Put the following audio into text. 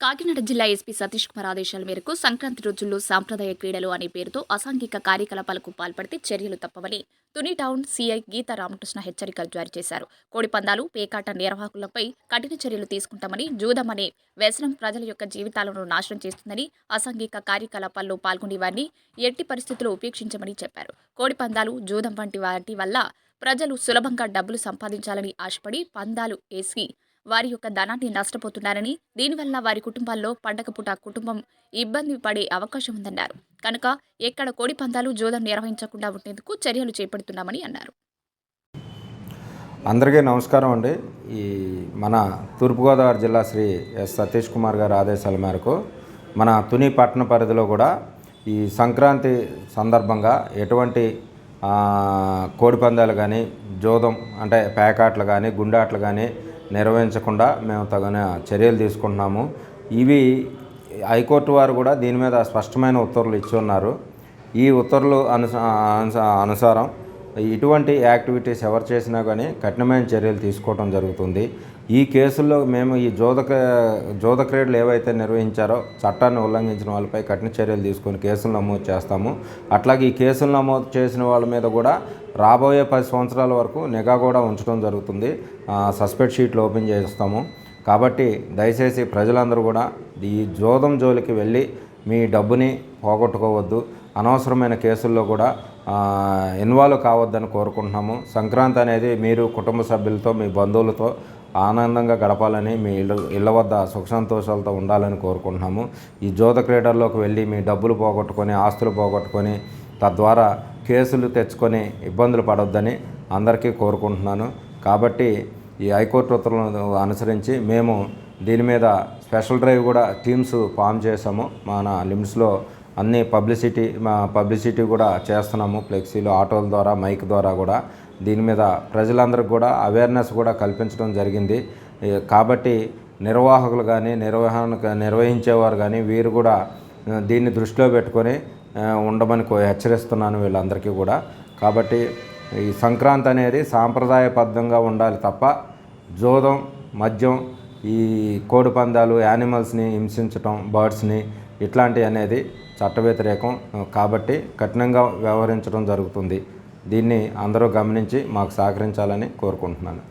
Kakinada జిల్లా SP Satish Kumar ఆదేశాల మేరకు సంక్రాంతి రోజుల్లో సాంప్రదాయ క్రీడలు అనే పేరుతో అసాంఘిక కార్యకలాపాలకు పాల్పడితే చర్యలు తప్పవని తుని టౌన్ సీఐ గీతా రామకృష్ణ హెచ్చరికలు జారీ చేశారు. కోడిపందాలు పేకాట నిర్వాహకులపై కఠిన చర్యలు తీసుకుంటామని జూదం అనే వ్యసనం ప్రజల యొక్క జీవితాలను నాశనం చేస్తుందని అసాంఘిక కార్యకలాపాల్లో పాల్గొనే వారిని ఎట్టి పరిస్థితుల్లో ఉపేక్షించమని చెప్పారు. కోడిపందాలు జూదం వంటి వాటి వల్ల ప్రజలు సులభంగా డబ్బులు సంపాదించాలని ఆశపడి పందాలు వేసి వారి యొక్క ధనాన్ని నష్టపోతున్నారని దీనివల్ల వారి కుటుంబాల్లో పండగ పూట కుటుంబం ఇబ్బంది పడే అవకాశం ఉందన్నారు. కనుక ఎక్కడ కోడి పందాలు జోదం నిర్వహించకుండా ఉండేందుకు చర్యలు చేపడుతున్నామని అన్నారు. అందరికీ నమస్కారం అండి. ఈ మన తూర్పుగోదావరి జిల్లా శ్రీ ఎస్ సతీష్ కుమార్ గారి ఆదేశాల మేరకు మన తుని పట్టణ పరిధిలో కూడా ఈ సంక్రాంతి సందర్భంగా ఎటువంటి కోడిపందాలు కానీ జోదం అంటే పేకాట్లు కానీ గుండాట్లు కానీ నిర్వహించకుండా మేము తగిన చర్యలు తీసుకుంటున్నాము. ఇవి హైకోర్టు వారు కూడా దీని మీద స్పష్టమైన ఉత్తర్వులు ఇచ్చి ఉన్నారు. ఈ ఉత్తర్వులు అనుస అనుస- అనుసారం ఇటువంటి యాక్టివిటీస్ ఎవరు చేసినా కానీ కఠినమైన చర్యలు తీసుకోవడం జరుగుతుంది. ఈ కేసుల్లో మేము ఈ జోదక జోద క్రీడలు ఏవైతే నిర్వహించారో చట్టాన్ని ఉల్లంఘించిన వాళ్ళపై కఠిన చర్యలు తీసుకొని కేసులు నమోదు చేస్తాము. అట్లాగే ఈ కేసులు నమోదు చేసిన వాళ్ళ మీద కూడా రాబోయే పది సంవత్సరాల వరకు నిఘా కూడా ఉంచడం జరుగుతుంది. సస్పెక్ట్ షీట్లు ఓపెన్ చేస్తాము. కాబట్టి దయచేసి ప్రజలందరూ కూడా ఈ జోదం జోలికి వెళ్ళి మీ డబ్బుని పోగొట్టుకోవద్దు. అనవసరమైన కేసుల్లో కూడా ఇన్వాల్వ్ కావద్దని కోరుకుంటున్నాము. సంక్రాంతి అనేది మీరు కుటుంబ సభ్యులతో మీ బంధువులతో ఆనందంగా గడపాలని మీ ఇళ్ళ ఇళ్ళ వద్ద సుఖ సంతోషాలతో ఉండాలని కోరుకుంటున్నాము. ఈ జోద క్రీడల్లోకి వెళ్ళి మీ డబ్బులు పోగొట్టుకొని ఆస్తులు పోగొట్టుకొని తద్వారా కేసులు తెచ్చుకొని ఇబ్బందులు పడొద్దని అందరికీ కోరుకుంటున్నాను. కాబట్టి ఈ హైకోర్టు ఉత్తర్వులను అనుసరించి మేము దీని మీద స్పెషల్ డ్రైవ్ కూడా టీమ్స్ ఫామ్ చేసాము మన లిమ్స్లో అన్ని పబ్లిసిటీ మా పబ్లిసిటీ కూడా చేస్తున్నాము. ఫ్లెక్సీలు ఆటోల ద్వారా మైక్ ద్వారా కూడా. దీని మీద ప్రజలందరికీ కూడా అవేర్నెస్ కూడా కల్పించడం జరిగింది. కాబట్టి నిర్వాహకులు కానీ నిర్వహణ నిర్వహించేవారు కానీ వీరు కూడా దీన్ని దృష్టిలో పెట్టుకొని ఉండమని హెచ్చరిస్తున్నాను వీళ్ళందరికీ కూడా. కాబట్టి ఈ సంక్రాంతి అనేది సాంప్రదాయబద్ధంగా ఉండాలి తప్ప జోదం మద్యం ఈ కోడి పందాలు యానిమల్స్ని హింసించటం బర్డ్స్ని ఇట్లాంటివి అనేది చట్ట వ్యతిరేకం కాబట్టి కఠినంగా వ్యవహరించడం జరుగుతుంది. దీన్ని అందరూ గమనించి మాకు సహకరించాలని కోరుకుంటున్నాను.